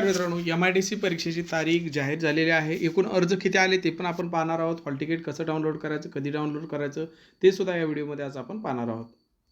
नमस्कार मित्रांनो M I D C परीक्षेची तारीख जाहीर झालेली आहे. एकूण अर्ज किती आले ते पण आपण पाहणार आहोत. हॉल तिकीट कसं डाउनलोड करायचं कधी डाउनलोड करायचं ते सुद्धा या व्हिडिओमध्ये आज आपण पाहणार आहोत.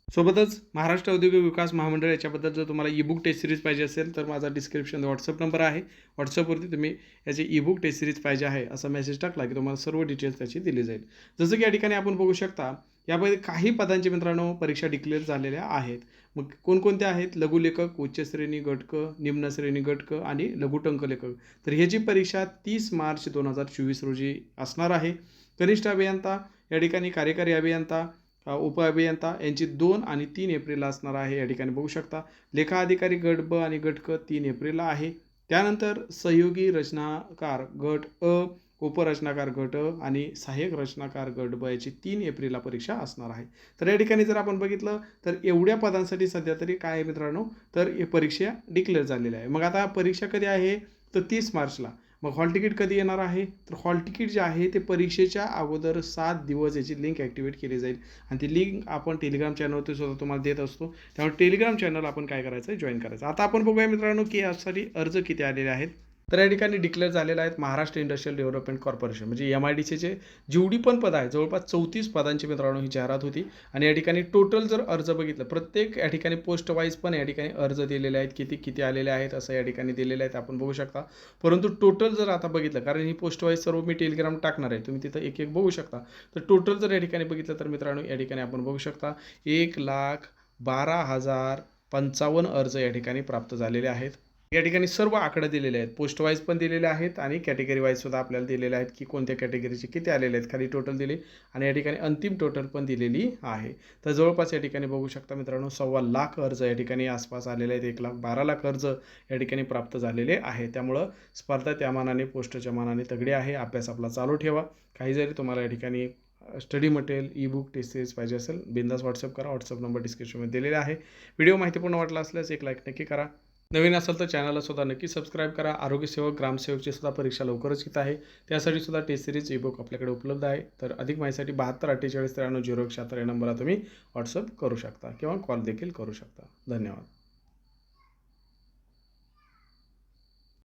सोबतच महाराष्ट्र औद्योगिक विकास महामंडळ याच्याबद्दल जर तुम्हाला ई बुक टेस्ट सिरीज पाहिजे असेल तर माझा डिस्क्रिप्शन व्हॉट्सअप नंबर आहे. व्हॉट्सअपवरती तुम्ही याची ई बुक टेस्ट सिरीज पाहिजे आहे असा मेसेज टाकला की तुम्हाला सर्व डिटेल्स त्याची दिली जाईल. जसं की या ठिकाणी आपण बघू शकता यामध्ये काही पदांचे मित्रांनो परीक्षा डिक्लेअर झालेल्या आहेत. मग कोणकोणत्या आहेत? लघुलेखक उच्चश्रेणी गटक निम्न गटक आणि लघुटंक लेखक. तर ह्याची परीक्षा तीस मार्च दोन हजार चोवीस रोजी असणार आहे. कनिष्ठ अभियंता या ठिकाणी कार्यकारी अभियंता उप अभियंता यांची दोन आणि तीन एप्रिलला असणार आहे. या ठिकाणी बघू शकता. लेखा अधिकारी गट ब आणि गट क तीन एप्रिलला आहे. त्यानंतर सहयोगी रचनाकार गट अ उपरचनाकार गट अ आणि सहाय्यक रचनाकार गट ब याची तीन एप्रिलला परीक्षा असणार आहे. तर या ठिकाणी जर आपण बघितलं तर एवढ्या पदांसाठी सध्या तरी काय आहे मित्रांनो? तर हे परीक्षा डिक्लेअर झालेल्या आहे मग आता परीक्षा कधी आहे? तर तीस मार्चला. मग हॉल तिकीट कधी येणार आहे? तर हॉल तिकीट जे आहे ते परीक्षेच्या अगोदर सात दिवस याची लिंक ॲक्टिवेट केली जाईल. आणि ती लिंक आपण टेलिग्राम चॅनलवरती सुद्धा तुम्हाला देत असतो. त्यामुळे टेलिग्राम चॅनल आपण काय करायचं? जॉईन करायचं. आता आपण बघूया मित्रांनो की यासाठी अर्ज किती आलेले आहेत. तर या ठिकाणी डिक्लेअर झालेले आहेत महाराष्ट्र इंडस्ट्रियल डेव्हलपमेंट कॉर्पोरेशन म्हणजे एम आय डी सीचे जेवढी पण पदं आहेत जवळपास चौतीस पदांची मित्रांनो ही जाहिरात होती. आणि या ठिकाणी टोटल जर अर्ज बघितलं प्रत्येक या ठिकाणी पोस्ट वाईज पण या ठिकाणी अर्ज दिलेले आहेत. किती किती आलेले आहेत असं या ठिकाणी दिलेले आहेत आपण बघू शकता. परंतु टोटल जर आता बघितलं कारण ही पोस्ट वाईज सर्व मी टेलिग्राम टाकणार आहे तुम्ही तिथं एक एक बघू शकता. तर टोटल जर या ठिकाणी बघितलं तर मित्रांनो या ठिकाणी आपण बघू शकता एक लाख बारा हजार पंचावन्न अर्ज या ठिकाणी प्राप्त झालेले आहेत. या ठिकाणी सर्व आकडे दिलेले आहेत. पोस्ट वाईज पण दिलेले आहेत आणि कॅटेगरी वाईज सुद्धा आपल्याला दिलेले आहेत की कोणत्या कॅटेगरीचे किती आलेले आहेत. खाली टोटल दिले आणि या ठिकाणी अंतिम टोटल पण दिलेली आहे. तर जवळपास या ठिकाणी बघू शकता मित्रांनो सव्वा लाख अर्ज या ठिकाणी आसपास आलेले आहेत. एक लाख बारा लाख अर्ज या ठिकाणी प्राप्त झालेले आहे. त्यामुळं स्पर्धा त्या मानाने पोस्टच्या मानाने तगडी आहे. अभ्यास आपला चालू ठेवा. काही जरी तुम्हाला या ठिकाणी study material e book test series पाहिजे असेल बिंदास व्हॉट्सअप करा. व्हॉट्सअप नंबर डिस्क्रिप्शनमध्ये दिलेला आहे. व्हिडिओ माहितीपूर्ण वाटला असल्यास एक लाईक नक्की करा. नवीन असेल तर चॅनलला सुद्धा नक्की सबस्क्राईब करा. आरोग्यसेवक ग्रामसेवकची सुद्धा परीक्षा लवकरच येत आहे. त्यासाठी सुद्धा टेस्ट सिरीज ई बुक आपल्याकडे उपलब्ध आहे. तर अधिक माहितीसाठी बहात्तर अठ्ठेचाळीस त्र्याण्णव झिरो एक शहात्तर या नंबरला तुम्ही व्हॉट्सअप करू शकता किंवा कॉल देखील करू शकता. धन्यवाद.